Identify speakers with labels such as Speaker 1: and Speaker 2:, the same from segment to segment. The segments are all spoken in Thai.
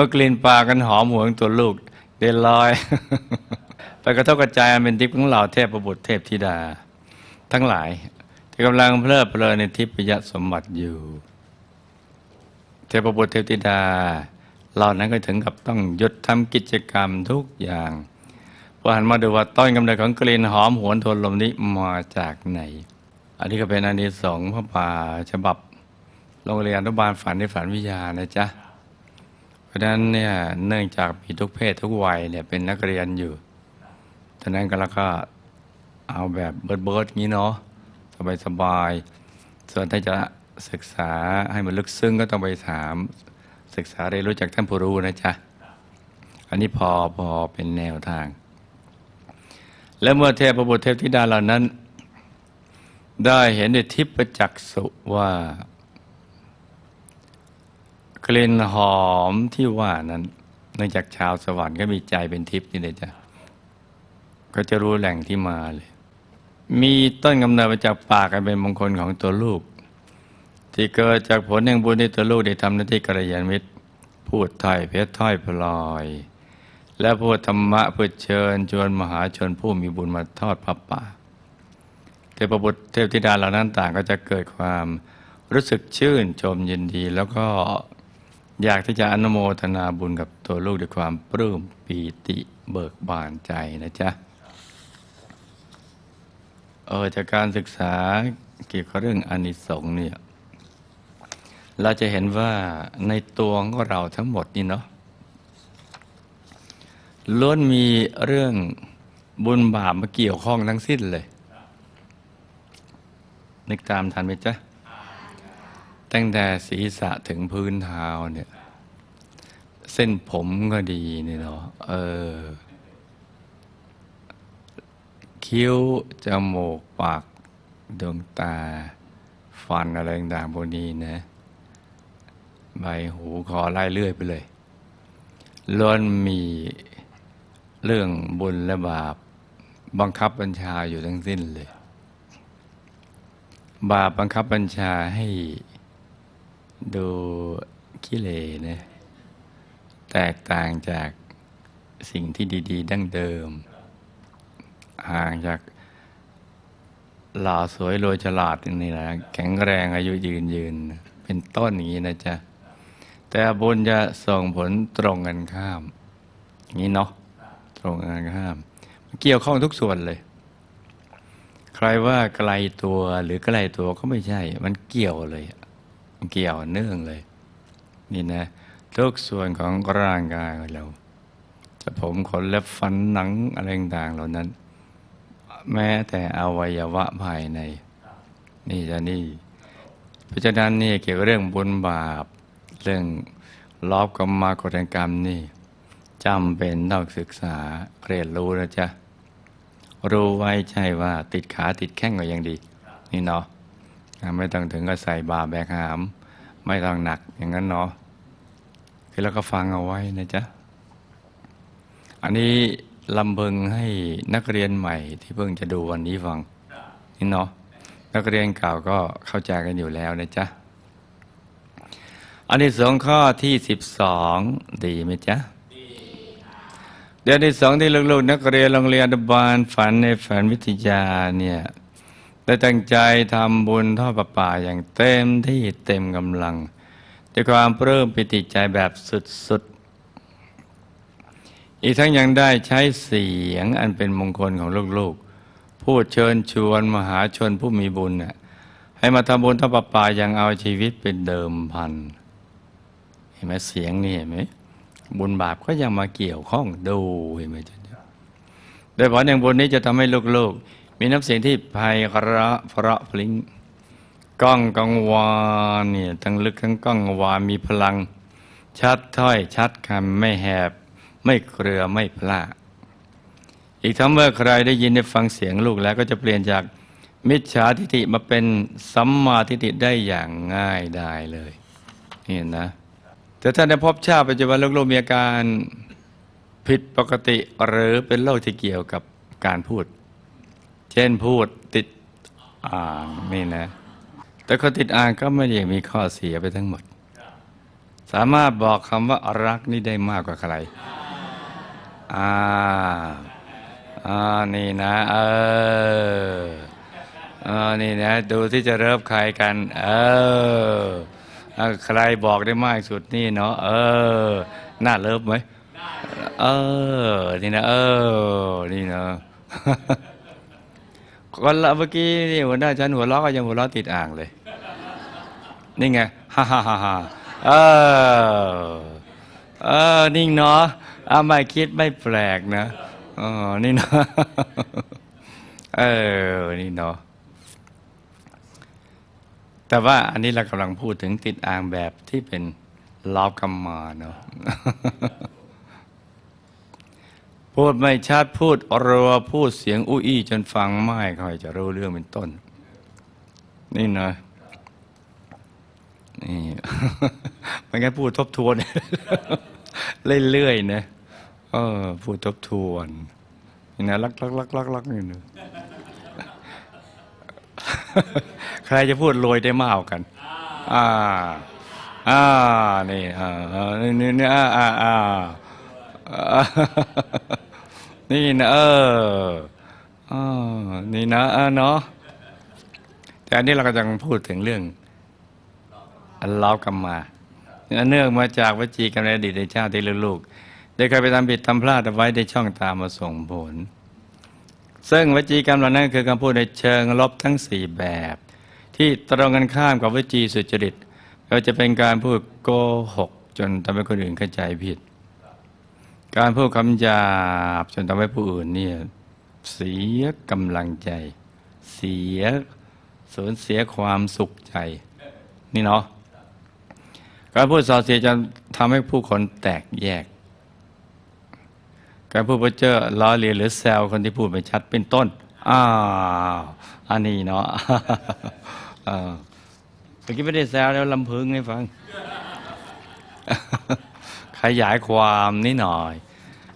Speaker 1: มื่อกลิ่นปากันหอมหวนตัวลูกเดนลอย ไปกระทบกระจายอันเป็นทิพย์ของเหล่าเทพประบุตรเทพธิดา ทั้งหลายที่กำลังเพลิดเพลินในทิพยสมบัติอยู่ เทพประบุตรเทพธิดา เหล่านั้นก็ถึงกับต้องหยุดทำกิจกรรมทุกอย่างพอหันมาดูว่าต้นกำเนิดของกลิ่นหอมหวนทนลมนี้มาจากไหน อันนี้ก็เป็นอานิสงส์พระป่าฉบับโรงเรียนอนุบาลฝันในฝันวิทยานะจ๊ะ เพราะฉะนั้นเนี่ยเนื่องจากมีทุกเพศทุกวัยเนี่ยเป็นนักเรียนอยู่ฉะนั้นก็แล้วก็เอาแบบเบิร์ดเบิร์ดงี้เนาะสบายสบายๆส่วนถ้าจะศึกษาให้มันลึกซึ้งก็ต้องไปถาม ศึกษาเรียนรู้จากท่านผู้รู้นะจ๊ะ อันนี้พอพอเป็นแนวทาง และเมื่อเทพประบุตรเทพธิดาเหล่านั้น ได้เห็นในทิพจักษุว่า กลิ่นหอมที่ว่านั้นเนื่องจากชาวสวรรค์ก็มีใจเป็นทิพย์นี่เลยจ้ะก็จะรู้แหล่งที่มาเลย มีต้นกำเนิดมาจากปากกันเป็นมงคลของตัวลูก ที่เกิดจากผลแห่งบุญที่ตัวลูกได้ทำหน้าที่กัลยาณมิตร พูดถ้อยเพชรถ้อยพลอย และพูดธรรมะเพื่อเชิญชวนมหาชนผู้มีบุญมาทอดพระป่าเทพบุตรเทพธิดาเหล่านั้นต่างก็จะเกิดความรู้สึกชื่นชมยินดีแล้วก็ อยากที่จะอนุโมทนาบุญกับตัวลูกด้วยความปลื้มปีติเบิกบานใจนะจ๊ะเออจากการศึกษาเกี่ยวกับเรื่องอนิสงส์เนี่ยเราจะเห็นว่าในตัวของเราทั้งหมดนี่เนาะล้วนมีเรื่องบุญบาปมาเกี่ยวข้องทั้งสิ้นเลย นึกตามทันไหมจ๊ะ ตั้งแต่ศีรษะถึงพื้นเท้าเนี่ย เส้นผมก็ดีนี่เนาะเออ คิ้ว จมูก ปาก ดวงตา ฟันอะไรต่างๆพวกนี้นะ ใบหูคอไล่เลื่อยไปเลยล้วนมีเรื่องบุญและบาป บังคับบัญชาอยู่ทั้งสิ้นเลย บาปบังคับบัญชาให้ ดูกิเลนะแตกต่างจากสิ่งที่ดี ๆ ดั้งเดิม ห่างจากหล่อสวยรวยฉลาดนี่นะแข็งแรงอายุยืนยืน เป็นต้นอย่างนี้นะจ๊ะ แต่บุญจะส่งผลตรงกันข้าม อย่างนี้เนาะตรงกันข้าม เกี่ยวข้องทุกส่วนเลย ใครว่าไกลตัวหรือใกลตัวก็ไม่ใช่ มันเกี่ยวเลย เกี่ยวเนื่องเลย นี่นะ ทุกส่วนของร่างกายเรา จะผมขนเล็บฟันหนังอะไรต่างๆเหล่านั้น แม้แต่อวัยวะภายใน นี่จะนี่เพราะฉะนั้นนี่เกี่ยวกับเรื่องบุญบาป เรื่องลอบกรรมากฎแห่งกรรมนี่จำเป็นต้องศึกษาเรียนรู้นะจ๊ะรู้ไว้ใช่ว่าติดขาติดแข้งก็ยังดี นี่เนาะ ไม่ต้องถึงก็ใส่บาแบกหาม ไม่ต้องหนักอย่างนั้นเนาะคือเราก็ฟังเอาไว้นะจ๊ะ อันนี้ลำเบิงให้นักเรียนใหม่ที่เพิ่งจะดูวันนี้ฟังนี่เนาะนักเรียนเก่าก็เข้าใจกันอยู่แล้วนะจ๊ะ อันที่สองข้อที่สิบสองดีไหมจ๊ะเดือนที่สองที่ลูกๆนักเรียนโรงเรียนอนุบาลฝันในฝันวิทยาเนี่ย ได้ตั้งใจทำบุญทอดประป่าอย่างเต็มที่เต็มกำลังด้วยความปลื้มปิติใจแบบสุดๆ อีกทั้งยังได้ใช้เสียงอันเป็นมงคลของลูกๆ พูดเชิญชวนมหาชนผู้มีบุญน่ะให้มาทำบุญทอดประป่าอย่างเอาชีวิตเป็นเดิมพัน เห็นไหมเสียงนี่เห็นไหมบุญบาปก็ยังมาเกี่ยวข้องดูเห็นไหมจ๊ะโดยผลอย่างบุญนี้จะทำให้ลูกๆ มีน้ำเสียงที่ไพเราะเพราะพลิ้งก้องกังวานเนี่ยทั้งลึกทั้งก้องวานมีพลัง ชัดถ้อยชัดคำไม่แหบ ไม่เครือไม่พลาดอีกทั้งเมื่อใครได้ยินได้ฟังเสียงลูกแล้วก็จะเปลี่ยนจากมิจฉาทิฏฐิมาเป็นสัมมาทิฏฐิได้อย่างง่ายได้เลยนี่นะแต่ถ้าในภพชาติปัจจุบันลูกมีอาการผิดปกติหรือเป็นโรคที่เกี่ยวกับการพูด ช่นพูดติดอ่างนี่นะ แต่คนติดอ่างก็ไม่ได้มีข้อเสียไปทั้งหมด สามารถบอกคำว่ารักนี่ได้มากกว่าใครอ่าอ่านี่นะ เอออ่านี่นะ ดูที่จะเริ่มใครกัน เออใครบอกได้มากสุดนี่เนาะเออน่าเลิฟไหมเออ นี่นะ เออ นี่นะ คนละเมื่อกี้นี่หัวหน้าฉันหัวเราะก็ยังหัวเราะติดอ่างเลย นี่ไงฮ่าฮ่าฮ่าฮ่าเออเออนิ่งเนาะอาไม่คิดไม่แปลกนะอ๋อนี่เนาะเออนี่เนาะแต่ว่าอันนี้เรากำลังพูดถึงติดอ่างแบบที่เป็นลาวกรรมาเนาะ พูดไม่ชัดพูดรัวพูดเสียงอุ้ยจนฟังไม่ค่อยจะรู้เรื่องเป็นต้น นี่เนาะนี่มันงั้นพูดทบทวน เรื่อยๆนะเออพูดทบทวนนี่นะลักลักลักลักลักนี่นะใครจะพูดโรยได้มากกว่ากัน อ่า อ่า นี่ อ่านี่นี่นี่อ่าอ่าอ่าอ่า นี่นะเอออ่านี่นะเออเนาะแต่อันนี้เราก็จะพูดถึงเรื่องอันเล้ากรรมมาเนื่องมาจากวจีกรรมในอดีตในชาติที่ลูกๆได้เคยไปทำผิดทำพลาดเอาไว้ในช่องตามมาส่งผล ซึ่งวจีกรรมเหล่านั้นคือคำพูดในเชิงลบทั้งสี่แบบ ที่ตรงกันข้ามกับวจีสุจริตก็จะเป็นการพูดโกหก จนทำให้คนอื่นเข้าใจผิด การพูดคำหยาบจนทำให้ผู้อื่นเนี่ยเสียกำลังใจ เสียสูญเสียความสุขใจ นี่เนาะการพูดส่อเสียจะทำให้ผู้คนแตกแยก การพูดเพ้อเจอล้อเลียนหรือแซวคนที่พูดไม่ชัดเป็นต้นอ้าวอันนี้เนาะเมื่อกี้ไม่ได้แซวแล้วลำพึงให้ฟัง ขยายความนิดหน่อย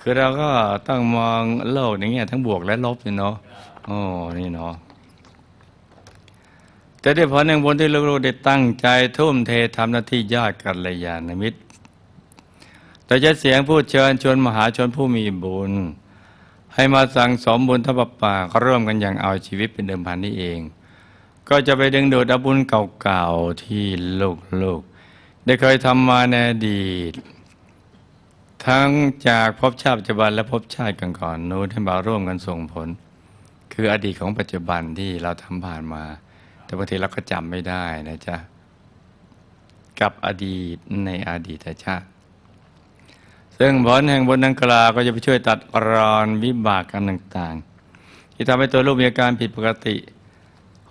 Speaker 1: คือเราก็ต้องมองโลกอย่างเงี้ยทั้งบวกและลบนี่เนาะโอ้นี่เนาะแต่ด้ผลแห่งบุญที่ลูกๆได้ตั้งใจทุ่มเททำหน้าที่ยอดกัลยาณมิตร แต่จะเสียงพูดเชิญชวนมหาชนผู้มีบุญ ให้มาสั่งสมบุญทับป่าก็ร่วมกันอย่างเอาชีวิตเป็นเดิมพันนี่เอง ก็จะไปดึงดูดอาบุญเก่าๆที่ลูกๆได้เคยทำมาในอดีต ทั้งจากภพชาติปัจจุบันและภพชาติก่อนๆนู้นให้มาร่วมกันส่งผล คืออดีตของปัจจุบันที่เราทำผ่านมา แต่บางทีเราก็จำไม่ได้นะจ๊ะกับอดีตในอดีตชาติ ซึ่งผลแห่งบนดังกล่าวก็จะไปช่วยตัดรอนวิบากกรรมต่างๆ ที่ทำให้ตัวลูกมีอาการผิดปกติ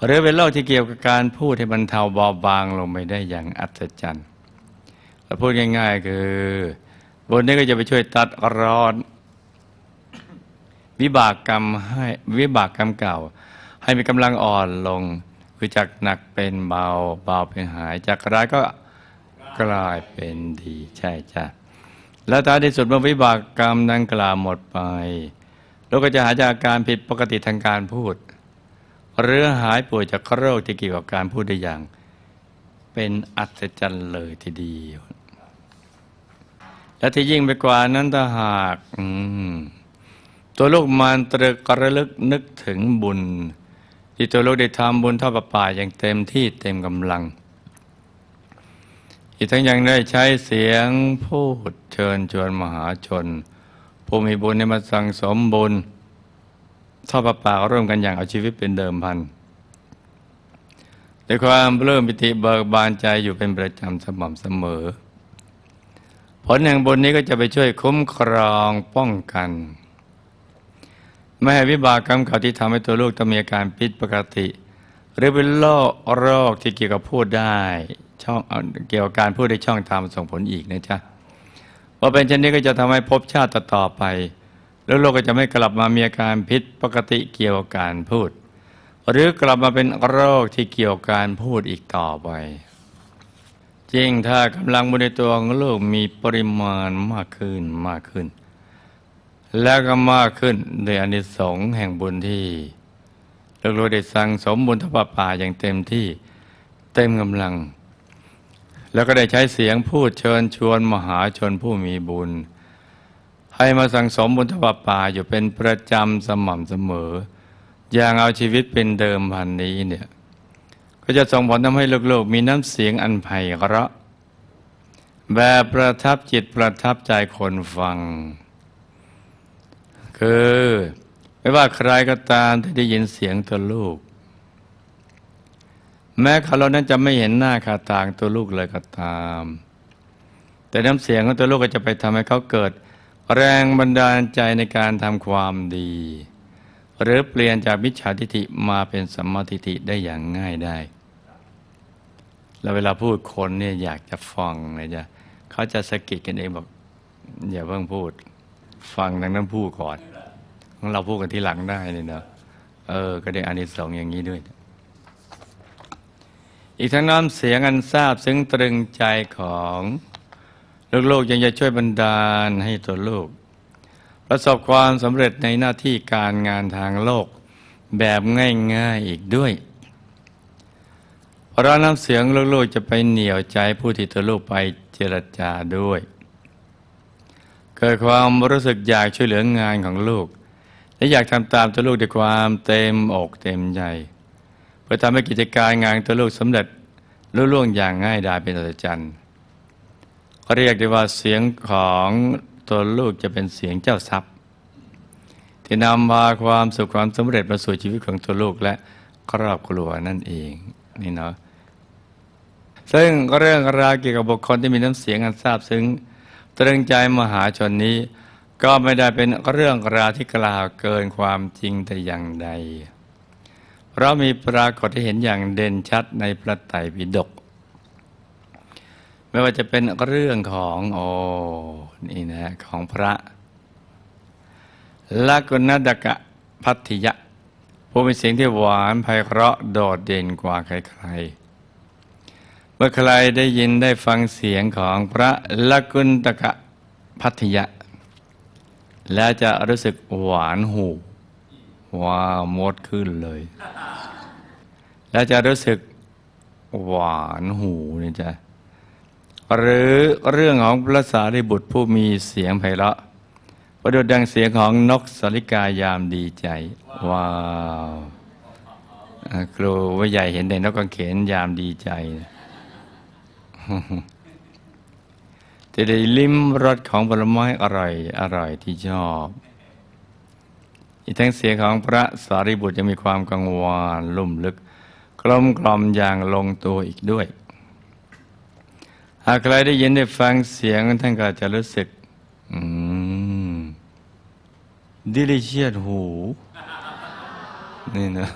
Speaker 1: หรือเป็นโรคที่เกี่ยวกับการพูดให้บรรเทาเบาบางลงไปได้อย่างอัศจรรย์เราพูดง่าย ๆ คือ บนนี้ก็จะไปช่วยตัดรอน วิบากกรรมให้วิบากกรรมเก่า ให้มีกำลังอ่อนลง คือจากหนักเป็นเบาเบาเป็นหาย จากร้ายก็กลายเป็นดีใช่จ้ะแล้วท้ายที่สุดเมื่อวิบากกรรมดังกล่าวหมดไปเราก็จะหายจากอาการผิดปกติทางการพูด หรือหายป่วยจากโรคที่เกี่ยวกับการพูดได้อย่าง เป็นอัศจรรย์เลยทีเดียว และที่ยิ่งไปกว่านั้นถ้าหากตัวลูกมานตรึกระลึกนึกถึงบุญ ที่ตัวลูกได้ทำบุญทอดประป่าอย่างเต็มที่เต็มกำลัง อีกทั้งยังได้ใช้เสียงพูดเชิญชวนมหาชน ผู้มีบุญให้มาสั่งสมบุญทอดประป่าร่วมกันอย่างเอาชีวิตเป็นเดิมพันด้วยความเริ่มปิติเบิกบานใจอยู่เป็นประจำสม่ำเสมอ ผลแห่งบุญนี้ก็จะไปช่วยคุ้มครองป้องกัน ไม่ให้วิบากกรรมเก่าที่ทำให้ตัวลูกต้องมีอาการผิดปกติ หรือเป็นโรคโรคที่เกี่ยวกับพูดได้ช่องเกี่ยวกับการพูดได้ช่องทางส่งผลอีกนะจ๊ะว่าเป็นเช่นนี้ก็จะทำให้ภพชาติต่อไปแล้วโลกก็จะไม่กลับมามีอาการผิดปกติเกี่ยวกับการพูด หรือกลับมาเป็นโรคที่เกี่ยวกับการพูดอีกต่อไป จริงถ้ากำลังบุญในตัวของลูกมีปริมาณมากขึ้นมากขึ้น แล้วก็มากขึ้นโดยอนิสงส์แห่งบุญที่ลูกๆได้สั่งสมบุญทบป่าอย่างเต็มที่เต็มกำลัง แล้วก็ได้ใช้เสียงพูดเชิญชวนมหาชนผู้มีบุญ ให้มาสั่งสมบุญทวป่าอยู่เป็นประจำสม่ำเสมอ อย่างเอาชีวิตเป็นเดิมพันนี้เนี่ย ก็จะส่งผลทำให้ลูกๆ มีน้ำเสียงอันไพเราะ แบบประทับจิตประทับใจคนฟัง คือไม่ว่าใครก็ตามที่ได้ยินเสียงตัวลูก แม้เขาเรานั้นจะไม่เห็นหน้าคาตางตัวลูกเลยก็ตาม แต่น้ำเสียงของตัวลูกก็จะไปทำให้เขาเกิด แรงบันดาลใจในการทำความดี หรือเปลี่ยนจากมิจฉาทิฏฐิมาเป็นสัมมาทิฏฐิได้อย่างง่ายได้ แล้วเวลาพูดคนเนี่ยอยากจะฟังนะจ๊ะเขาจะสะกิดกันเองบอกอย่าเพิ่งพูด ฟังดังนั้นพูดก่อนของเราพูดกันทีหลังได้เลยเนาะเออ ก็ได้อานิสงส์อย่างนี้ด้วย อีกทั้งน้ำเสียงอันทราบซึ้งตรึงใจของลูกๆยังจะช่วยบันดาลให้ตัวลูก ประสบความสำเร็จในหน้าที่การงานทางโลก แบบง่ายๆอีกด้วยพราะน้ำเสียงลูกๆจะไปเหนี่ยวใจผู้ที่ตัวลูกไปเจรจาด้วย เกิดความรู้สึกอยากช่วยเหลืองานของลูก และอยากทำตามตัวลูกด้วยความเต็มอกเต็มใจเพื่อทำให้กิจการงานตัวลูกสำเร็จลุล่วงอย่างง่ายดายเป็นอัศจรรย์เรียกได้ว่าเสียงของ ตัวลูกจะเป็นเสียงเจ้าทรัพย์ ที่นำพาความสุขความสำเร็จมาสู่ชีวิตของตัวลูกและครอบครัวนั่นเองนี่เนาะซึ่งเรื่องราวเกี่ยวกับบุคคลที่มีน้ำเสียงอันทราบซึ้งตรึงใจมหาชนนี้ ก็ไม่ได้เป็นเรื่องราวที่กล่าวเกินความจริงแต่อย่างใด เพราะมีปรากฏให้เห็นอย่างเด่นชัดในพระไตรปิฎก ไม่ว่าจะเป็นเรื่องของโอ้นี่นะของพระลักุณดกะพัทธิยะผู้มีเสียงที่หวานไพเราะโดดเด่นกว่าใครๆ เมื่อใครได้ยินได้ฟังเสียงของพระลักุณตกะพัทธิยะ แล้วจะรู้สึกหวานหูว้าวมดขึ้นเลย แล้วจะรู้สึกหวานหูนี่จ้ะ หรือเรื่องของพระสารีบุตรผู้มีเสียงไพเราะประดุดดังเสียงของนกสริกายามดีใจ ว้าวครูว่าใหญ่เห็นแต่นกกังเขนยามดีใจจะได้ลิ้มรสของผลไม้อร่อยอร่อยที่ชอบ อีกทั้งเสียงของพระสารีบุตรจะมีความกังวานลุ่มลึก กลมกล่อมอย่างลงตัวอีกด้วย หากใครได้ยินได้ฟังเสียงท่านก็จะรู้สึกอืมดิลิเชียดหู นี่นะ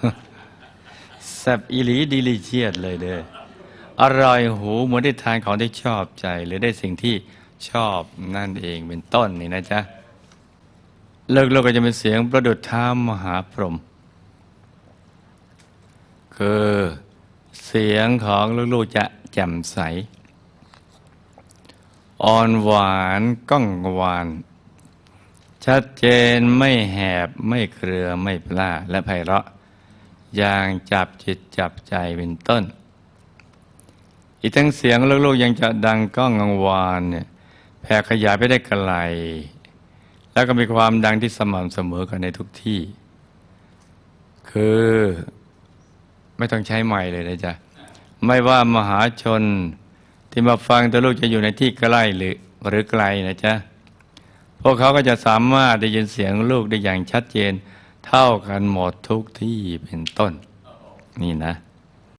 Speaker 1: แซบอิลีดิลิเชียดเลยเด้ออร่อยหูเหมือนได้ทานของที่ชอบใจ หรือได้สิ่งที่ชอบนั่นเองเป็นต้นนี่นะจ๊ะเลิกโลกก็จะเป็นเสียงประดุจท้ามหาพรหมคือเสียงของลูกๆจะแจ่มใส อ่อนหวานก้องวาน ชัดเจนไม่แหบไม่เครือไม่พล่าและไพเราะ อย่างจับจิตจับใจเป็นต้น อีกทั้งเสียงลูกๆยังจะดังก้องกังวานเนี่ยแผ่ขยายไปได้ไกลแล้วก็มีความดังที่สม่ำเสมอกันในทุกที่ คือไม่ต้องใช้ไม้เลยนะจ๊ะ ไม่ว่ามหาชน ที่มาฟังตัวลูกจะอยู่ในที่ใกล้หรือหรือไกลนะจ๊ะพวกเขาก็จะสามารถได้ยินเสียงลูกได้อย่างชัดเจน เท่ากันหมดทุกที่เป็นต้น นี่นะ